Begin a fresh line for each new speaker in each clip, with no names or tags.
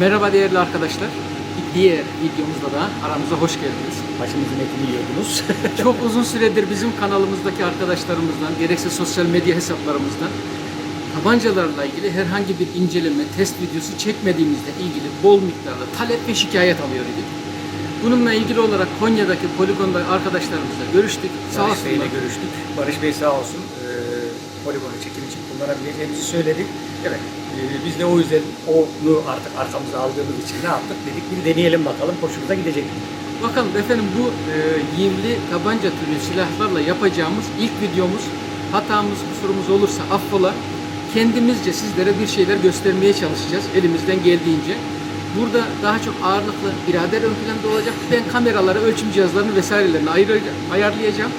Merhaba değerli arkadaşlar. Diğer videomuzda da aramıza hoş geldiniz.
Başımızın etini yiyordunuz.
Çok uzun süredir bizim kanalımızdaki arkadaşlarımızdan, gerekse sosyal medya hesaplarımızdan tabancalarla ilgili herhangi bir inceleme, test videosu çekmediğimizle ilgili bol miktarda talep ve şikayet alıyor idik. Bununla ilgili olarak Konya'daki poligonda arkadaşlarımızla görüştük. Sağ
Barış Bey'le
olsunlar.
görüştük. Barış Bey sağ olsun e, poligonu çekim için kullanabileceğimizi söyledi. Evet. E, biz de o yüzden onu artık arkamıza aldığımız için ne yaptık? Dedik bir deneyelim bakalım hoşumuza gidecek mi?
Bakalım efendim bu e, yivli tabanca türü silahlarla yapacağımız ilk videomuz hatamız kusurumuz olursa affola kendimizce sizlere bir şeyler göstermeye çalışacağız elimizden geldiğince. Burada daha çok ağırlıklı birader ön planda olacak. Ben kameraları, ölçüm cihazlarını vesairelerini ayarlayacağım.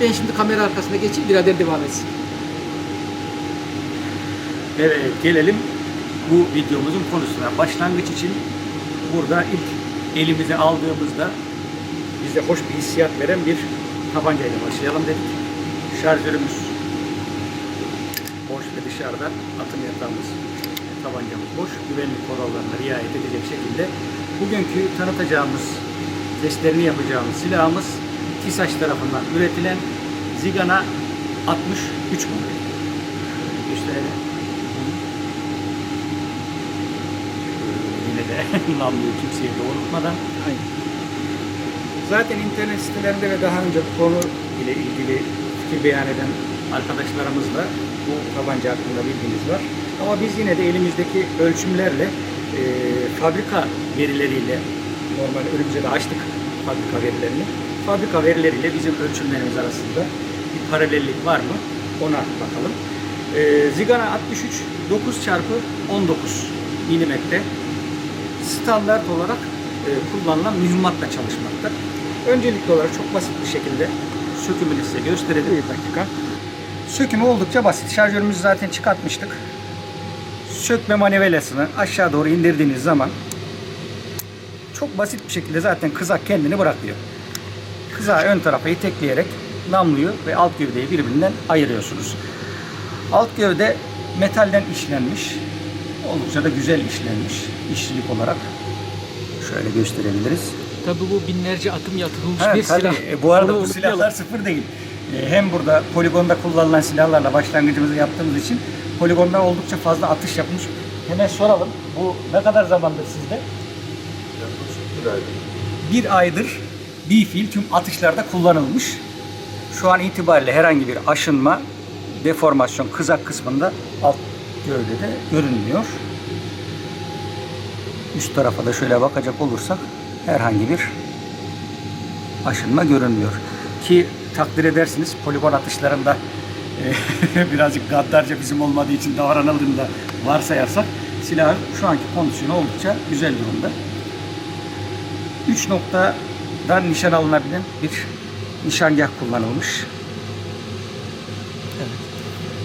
Ben şimdi kamera arkasına geçeyim, birader devam etsin.
Evet gelelim bu videomuzun konusuna. Başlangıç için burada ilk elimize aldığımızda bize hoş bir hissiyat veren bir tabancayla başlayalım dedik. Şarjörümüz boş ve dışarıda atım yatağımız tabancamız boş. Güvenlik kurallarına riayet edecek şekilde bugünkü tanıtacağımız testlerini yapacağımız silahımız TİSAŞ tarafından üretilen Zigana 63 modeli. Gösterelim. De namluyu kimseye doğrultmadan. Zaten internet sitelerinde ve daha önce konu ile ilgili fikir beyan eden arkadaşlarımızla bu tabanca hakkında bilgimiz var. Ama biz yine de elimizdeki ölçümlerle e, fabrika verileriyle normal önümüze de açtık fabrika verilerini. Fabrika verileriyle bizim ölçümlerimiz arasında bir paralellik var mı? Ona bakalım. E, Zigana 63 9 çarpı 19 milimetre standart olarak e, kullanılan mühimmatla çalışmakta. Öncelikli olarak çok basit bir şekilde sökümünü size gösterelim. Bir dakika. Sökümü oldukça basit. Şarjörümüzü zaten çıkartmıştık. Sökme manivelasını aşağı doğru indirdiğiniz zaman çok basit bir şekilde zaten kızak kendini bırakıyor. Kızağı ön tarafa itekleyerek namluyu ve alt gövdeyi birbirinden ayırıyorsunuz. Alt gövde metalden işlenmiş. Oldukça da güzel işlenmiş işçilik olarak. Şöyle gösterebiliriz.
Tabii bu binlerce atım yatırılmış
Ha,
bir
tabii.
silah.
E, bu arada
Onu
bu
unutmayalım.
silahlar sıfır değil. E, hem burada poligonda kullanılan silahlarla başlangıcımızı yaptığımız için poligonda oldukça fazla atış yapmış. Hemen soralım. Bu ne kadar zamandır sizde? Bir aydır bir fil tüm atışlarda kullanılmış. Şu an itibariyle herhangi bir aşınma, deformasyon, kızak kısmında alt gövdede görünmüyor. Üst tarafa da şöyle bakacak olursak herhangi bir aşınma görünmüyor. Ki takdir edersiniz poligon atışlarında e, birazcık gaddarca bizim olmadığı için davranıldığını da varsayarsak silahın şu anki kondisyonu oldukça güzel durumda. 3 noktadan nişan alınabilen bir nişangah kullanılmış.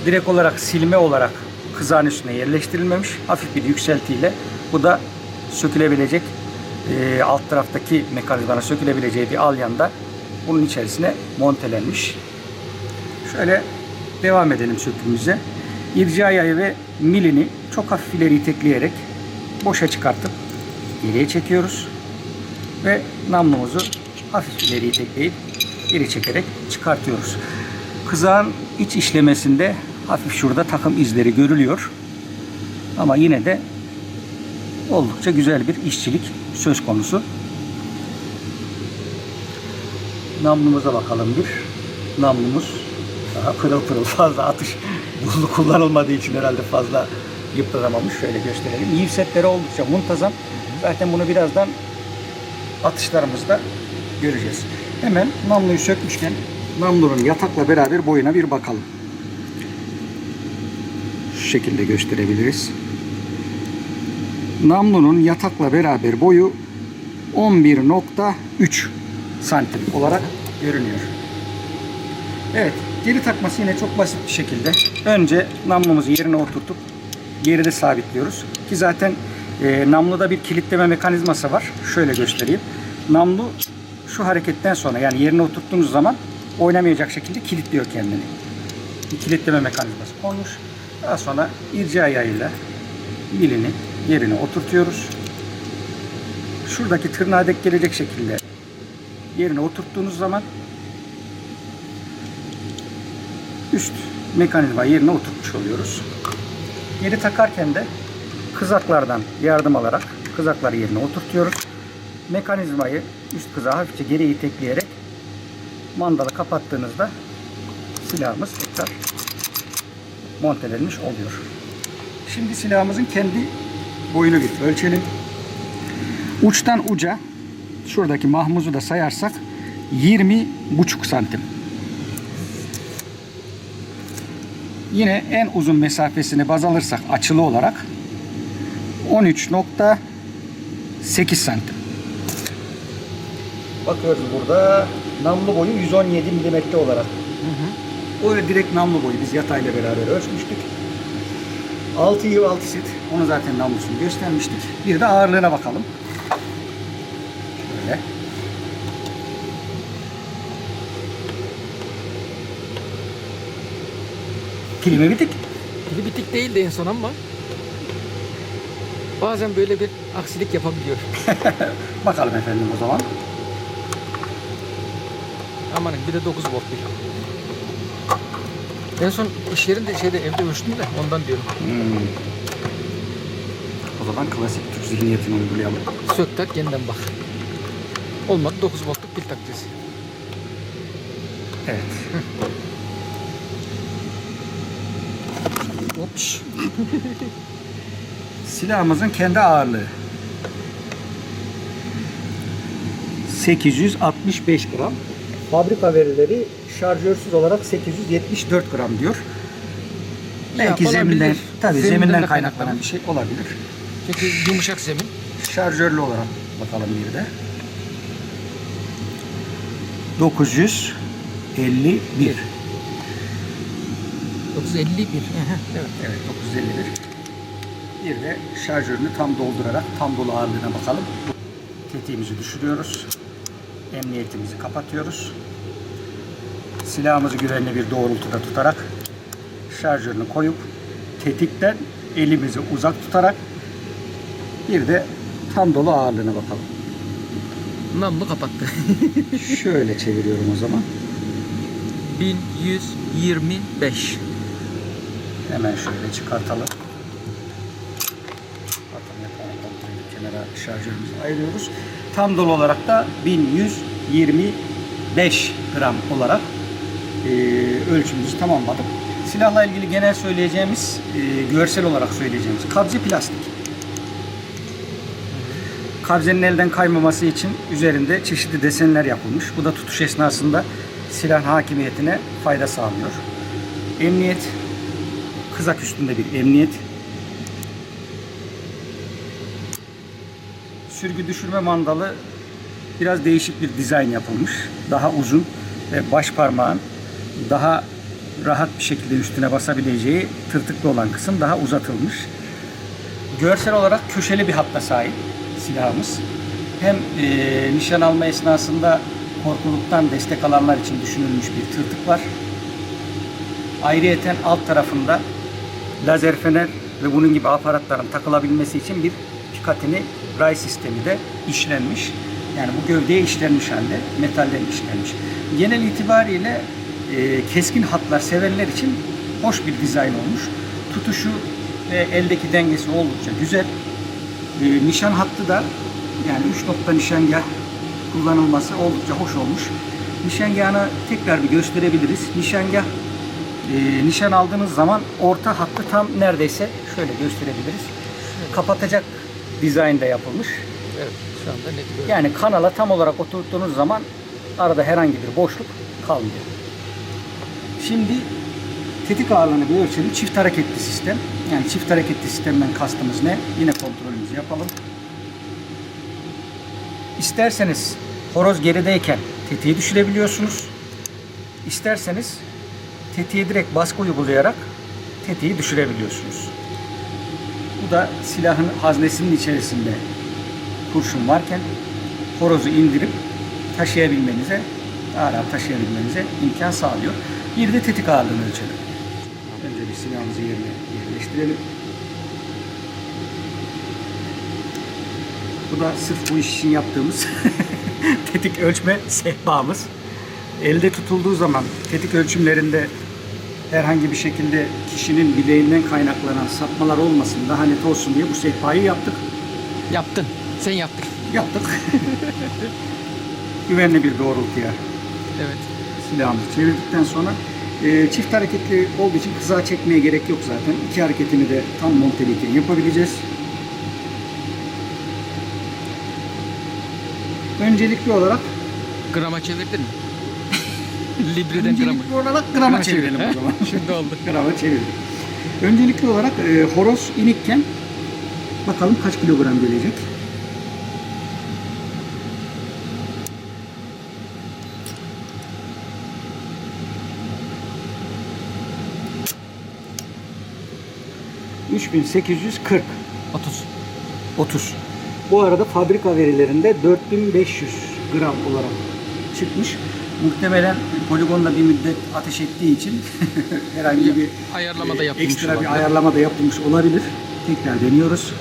Direkt olarak silme olarak kızağın üstüne yerleştirilmemiş. Hafif bir yükseltiyle bu da sökülebilecek e, alt taraftaki mekanizmanın sökülebileceği bir alyanda bunun içerisine montelenmiş. Şöyle devam edelim sökümümüze. İrca yayı ve milini çok hafif ileri itekleyerek boşa çıkartıp geriye çekiyoruz. Ve namlumuzu hafif ileri itekleyip geri çekerek çıkartıyoruz. Kızağın iç işlemesinde hafif şurada takım izleri görülüyor. Ama yine de oldukça güzel bir işçilik söz konusu. Namlumuza bakalım bir. Namlumuz daha pırıl pırıl fazla atış buzlu kullanılmadığı için herhalde fazla yıpranamamış. Şöyle gösterelim. Yiv setleri oldukça muntazam. Zaten bunu birazdan atışlarımızda göreceğiz. Hemen namluyu sökmüşken namlunun yatakla beraber boyuna bir bakalım. Şekilde gösterebiliriz. Namlunun yatakla beraber boyu 11.3 santim olarak görünüyor. Evet, geri takması yine çok basit bir şekilde. Önce namlumuzu yerine oturtup geride sabitliyoruz. Ki zaten e, namluda bir kilitleme mekanizması var. Şöyle göstereyim. Namlu şu hareketten sonra yani yerine oturttuğunuz zaman oynamayacak şekilde kilitliyor kendini. Bir kilitleme mekanizması konmuş. Daha sonra irca yayıyla milini yerine oturtuyoruz. şuradaki tırnağa dek gelecek şekilde yerine oturttuğunuz zaman üst mekanizma yerine oturtmuş oluyoruz. Geri takarken de kızaklardan yardım alarak kızakları yerine oturtuyoruz. Mekanizmayı üst kızağa hafifçe geri itekleyerek mandalı kapattığınızda silahımız tekrar montelenmiş oluyor. Şimdi silahımızın kendi boyunu bir ölçelim. Uçtan uca şuradaki mahmuzu da sayarsak 20 buçuk santim. Yine en uzun mesafesini baz alırsak açılı olarak 13.8 santim. Bakıyoruz burada namlu boyu 117 milimetre olarak. O direkt namlu boyu biz yatayla beraber ölçmüştük. 6 yıl 6 set. Onu zaten namlusunu göstermiştik. Bir de ağırlığına bakalım. Şöyle. Pilimi bitik.
Pili bitik değil de en son ama bazen böyle bir aksilik yapabiliyor.
Bakalım efendim o zaman.
Amanın bir de 9 volt pil. En son iş yerinde şeyde evde ölçtüm de ondan diyorum.
Hmm. O zaman klasik Türk zihniyetini uygulayalım.
Sök tak yeniden bak. Olmadı 9 voltluk pil takacağız.
Evet.
Ops.
Silahımızın kendi ağırlığı. 865 gram. Fabrika verileri şarjörsüz olarak 874 gram diyor. Belki
Ya,
zeminden,
olabilir.
tabii
Zeminden
zeminden
de
kaynaklanan
kaynaklanan.
bir şey olabilir.
Çünkü yumuşak zemin.
Şarjörlü olarak bakalım bir de. 951.
951. evet.
Evet 951. Bir de şarjörünü tam doldurarak tam dolu ağırlığına bakalım. Tetiğimizi düşürüyoruz. Emniyetimizi kapatıyoruz. Silahımızı güvenli bir doğrultuda tutarak şarjörünü koyup tetikten elimizi uzak tutarak bir de tam dolu ağırlığına bakalım.
Namlu kapattı.
Şöyle çeviriyorum o zaman.
1125.
Hemen şöyle çıkartalım. Kenara şarjörümüzü ayırıyoruz. Tam dolu olarak da 1125 gram olarak e, ölçümümüzü tamamladık. Silahla ilgili genel söyleyeceğimiz, e, görsel olarak söyleyeceğimiz kabze plastik. Kabzenin elden kaymaması için üzerinde çeşitli desenler yapılmış. Bu da tutuş esnasında silah hakimiyetine fayda sağlıyor. Emniyet kızak üstünde bir emniyet. Sürgü düşürme mandalı biraz değişik bir dizayn yapılmış. Daha uzun ve baş parmağın daha rahat bir şekilde üstüne basabileceği tırtıklı olan kısım daha uzatılmış. Görsel olarak köşeli bir hatta sahip silahımız. Hem e, nişan alma esnasında korkuluktan destek alanlar için düşünülmüş bir tırtık var. Ayrıyeten alt tarafında lazer fener ve bunun gibi aparatların takılabilmesi için bir Picatinny ray sistemi de işlenmiş. Yani bu gövdeye işlenmiş halde metalden işlenmiş. Genel itibariyle e, keskin hatlar sevenler için hoş bir dizayn olmuş. Tutuşu ve eldeki dengesi oldukça güzel. E, nişan hattı da yani 3 nokta nişangah kullanılması oldukça hoş olmuş. Nişangahını tekrar bir gösterebiliriz. Nişangah e, nişan aldığınız zaman orta hattı tam neredeyse şöyle gösterebiliriz. Kapatacak dizaynda yapılmış.
Evet şu anda net görüyorum.
Yani kanala tam olarak oturttuğunuz zaman arada herhangi bir boşluk kalmıyor. Şimdi tetik ağırlığını bir ölçelim. Çift hareketli sistem. Yani çift hareketli sistemden kastımız ne? Yine kontrolümüzü yapalım. İsterseniz horoz gerideyken tetiği düşürebiliyorsunuz. İsterseniz tetiğe direkt baskı uygulayarak tetiği düşürebiliyorsunuz. Bu da silahın haznesinin içerisinde kurşun varken horozu indirip taşıyabilmenize, rahat taşıyabilmenize imkan sağlıyor. Bir de tetik ağırlığını ölçelim. Önce bir silahımızı yerine yerleştirelim. Bu da sırf bu iş için yaptığımız tetik ölçme sehpamız. Elde tutulduğu zaman tetik ölçümlerinde herhangi bir şekilde kişinin bileğinden kaynaklanan sapmalar olmasın, daha net olsun diye bu sehpayı yaptık.
Yaptın. Sen yaptın.
Yaptık. Güvenli bir doğrultuya
Evet.
silahımızı çevirdikten sonra e, çift hareketli olduğu için kızağa çekmeye gerek yok zaten. İki hareketini de tam monteliyken yapabileceğiz. Öncelikli olarak
Grama çevirdin mi? Libre'den grama.
öncelikli olarak grama çevirelim
çevir,
o zaman.
Şimdi oldu.
grama çevirdik. Öncelikli olarak e, horoz inikken bakalım kaç kilogram gelecek. ...3840
30.
30. Bu arada fabrika verilerinde 4500 gram olarak çıkmış. Muhtemelen poligonla bir müddet ateş ettiği için herhangi bir
Ayarlama da
e,
yapılmış
ekstra bir
olabilir.
ayarlama da yapılmış olabilir. Tekrar deniyoruz.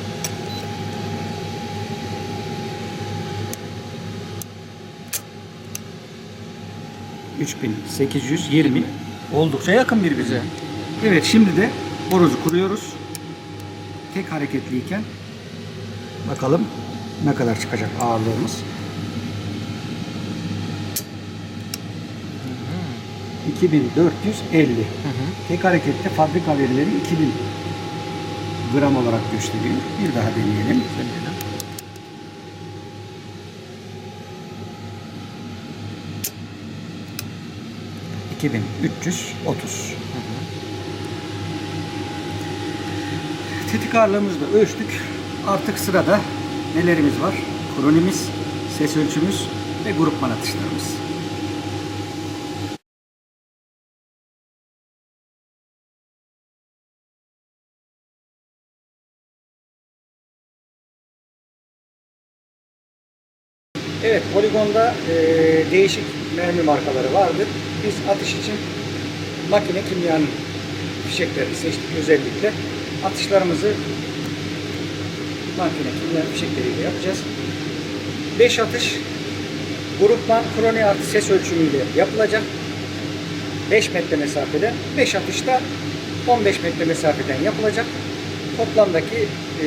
...3820... ...oldukça yakın birbirine.
Güzel.
Evet şimdi de horozu kuruyoruz. Tek hareketliyken bakalım ne kadar çıkacak ağırlığımız. 2450.
Hı hı.
Tek harekette fabrika verileri 2000 gram olarak gösteriyor. Bir daha deneyelim.
Deneyelim.
Hı. 2330. Tetik ağırlığımızı da ölçtük. Artık sırada nelerimiz var? Kronimiz, ses ölçümüz ve grupman atışlarımız. Poligonda e, değişik mermi markaları vardır. Biz atış için makine kimyanın fişeklerini seçtik özellikle. Atışlarımızı makine kimya fişekleriyle yapacağız. 5 atış grupman kroni artı ses ölçümüyle yapılacak. 5 metre mesafeden, 5 atışta 15 metre mesafeden yapılacak. Toplamdaki e,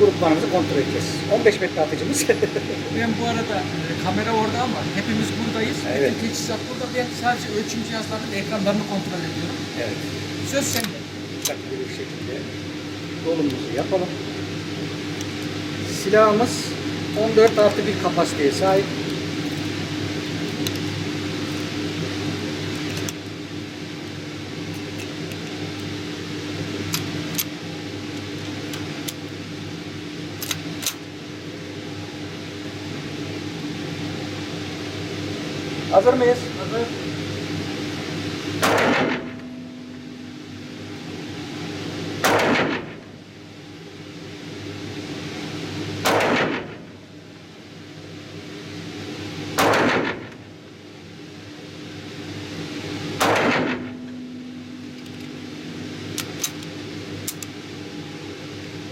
gruplarımızı kontrol edeceğiz. 15 metre atıcımız.
Ben bu arada e, kamera orada ama hepimiz buradayız.
Evet.
Bütün teçhizat burada. Ben sadece ölçüm cihazlarının ekranlarını kontrol ediyorum.
evet.
Söz sende.
dikkatli bir şekilde dolumuzu yapalım. Silahımız 14 artı bir kapasiteye sahip. Hazır mıyız? Hazır.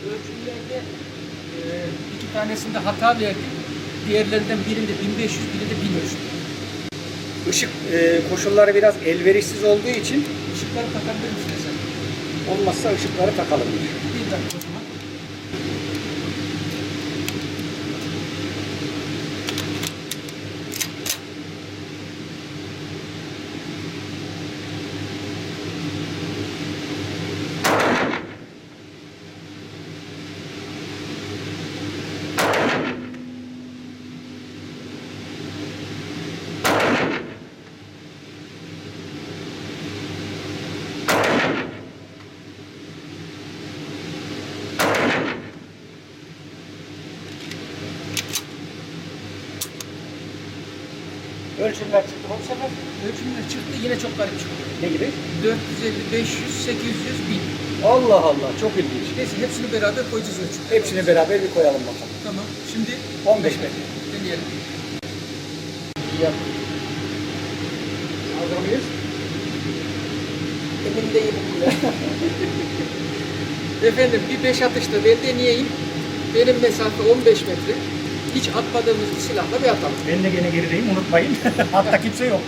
Ölçümlerde e, iki tanesinde hata verdik. Diğerlerinden birinde 1500, birinde 1300.
Işık e, koşulları biraz elverişsiz olduğu için
Işıkları takabilir sen?
olmazsa ışıkları takalım.
Bir dakika
Ölçümler çıktı bu sefer.
Ölçümler çıktı yine çok garip çıktı.
Ne gibi?
450, 500, 800, 1000.
Allah Allah çok ilginç.
Neyse hepsini beraber koyacağız ölçüm.
Hepsini beraber bir koyalım bakalım.
Tamam. Şimdi
15 metre.
deneyelim.
Yap. Hazır mıyız?
Emin değilim bile. Efendim bir 5 atışta ben deneyeyim. Benim mesafe 15 metre. Hiç atmadığımız bir silahla bir atalım.
Ben de gene gerideyim unutmayın. Hatta kimse yok.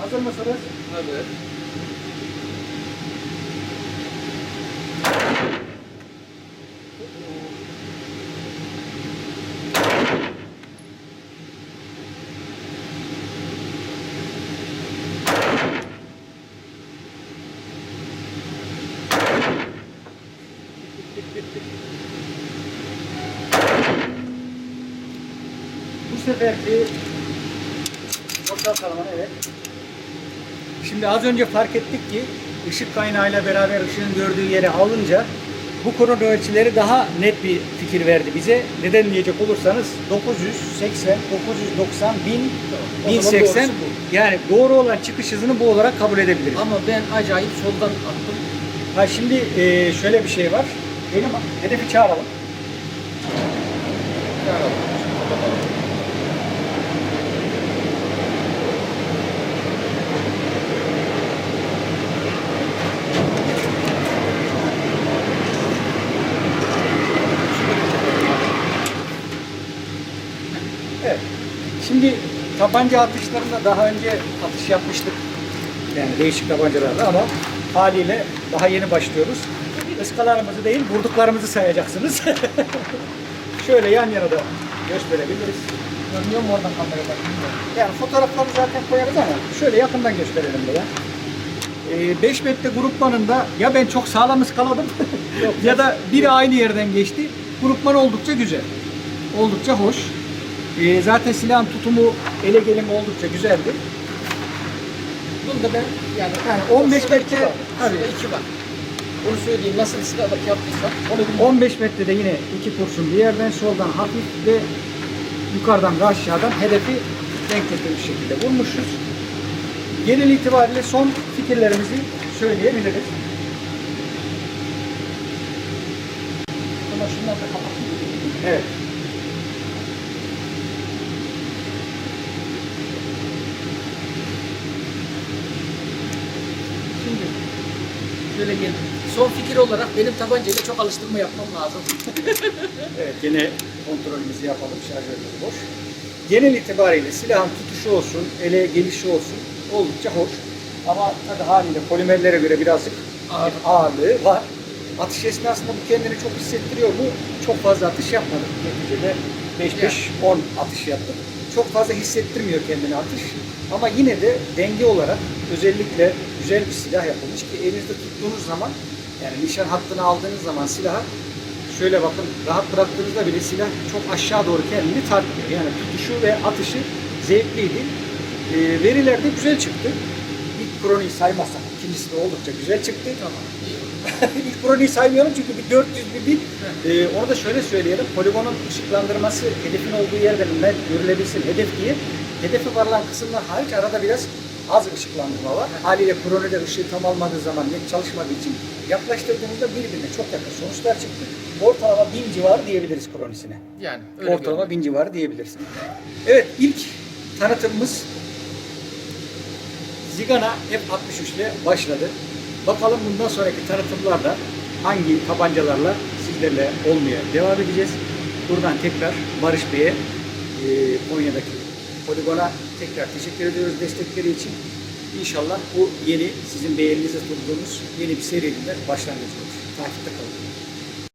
Hazır mısınız?
Evet.
Seferki boşaltalım evet. Şimdi az önce fark ettik ki ışık kaynağıyla beraber ışığın gördüğü yere alınca bu konu ölçüleri daha net bir fikir verdi bize. Neden diyecek olursanız 980, 990, 1000,
O zaman
1080
doğrusu bu.
yani doğru olan çıkış hızını bu olarak kabul edebiliriz.
Ama ben acayip soldan attım.
Ha şimdi e, şöyle bir şey var. Benim hedefi çağıralım. Evet. Şimdi tabanca atışlarında daha önce atış yapmıştık. Yani değişik tabancalarla ama haliyle daha yeni başlıyoruz. Iskalarımızı değil, vurduklarımızı sayacaksınız. Şöyle yan yana da gösterebiliriz.
Görünüyor mu oradan kameradan?
Yani fotoğrafları zaten koyarız ama şöyle yakından gösterelim de ya. 5 metre grupmanında ya ben çok sağlam ıskaladım ya da biri aynı yerden geçti. Grupman oldukça güzel. Oldukça hoş. Ee, zaten silahın tutumu, ele gelimi oldukça güzeldi.
Bunu da ben yani,
Yani 15
Şurada
metre-. Tabii.
İki var. Onu söyleyeyim nasıl silahla yaptıysam onu bilmiyorum.
15 metrede yine iki kurşun bir yerden soldan hafif ve yukarıdan ve aşağıdan hedefi denk getirmiş şekilde vurmuşuz. Genel itibariyle son fikirlerimizi söyleyebiliriz.
Ama şunları da kapatayım.
Evet.
Şimdi şöyle gel. Son fikir olarak benim tabancayla çok alıştırma yapmam lazım.
Evet, yine kontrolümüzü yapalım. Şarjörümüz boş. Genel itibariyle silahın tutuşu olsun, ele gelişi olsun oldukça hoş. Ama tabii haliyle polimerlere göre birazcık
Ağır.
ağırlığı var. Atış esnasında bu kendini çok hissettiriyor mu? Çok fazla atış yapmadık. Neticede 5-5-10 atış yaptık. Çok fazla hissettirmiyor kendini atış. Ama yine de denge olarak özellikle güzel bir silah yapılmış ki elinizde tuttuğunuz zaman yani nişan hattını aldığınız zaman silaha şöyle bakın rahat bıraktığınızda bile silah çok aşağı doğru kendini tartmıyor. Yani tutuşu ve atışı zevkliydi. Ee, veriler de güzel çıktı. İlk kroniyi saymazsak ikincisi de oldukça güzel çıktı.
Tamam.
İlk kroniyi saymıyorum çünkü bir 400 bir bin. Ee, onu da şöyle söyleyelim. Poligonun ışıklandırması hedefin olduğu yerden net görülebilsin hedef diye. Hedefe varılan kısımlar hariç arada biraz az ışıklandırma var. Haliyle kronide ışığı tam almadığı zaman net çalışmadığı için yaklaştırdığımızda birbirine çok yakın sonuçlar çıktı. Ortalama 1000 civarı diyebiliriz kronisine.
Yani öyle
Ortalama. 1000 civarı diyebilirsin. Evet ilk tanıtımımız Zigana F63 ile başladı. Bakalım bundan sonraki tanıtımlarda hangi tabancalarla sizlerle olmaya devam edeceğiz. Buradan tekrar Barış Bey'e e, Konya'daki poligona tekrar teşekkür ediyoruz destekleri için. İnşallah bu yeni sizin beğeninize tuttuğunuz yeni bir serinin de olur. Takipte kalın.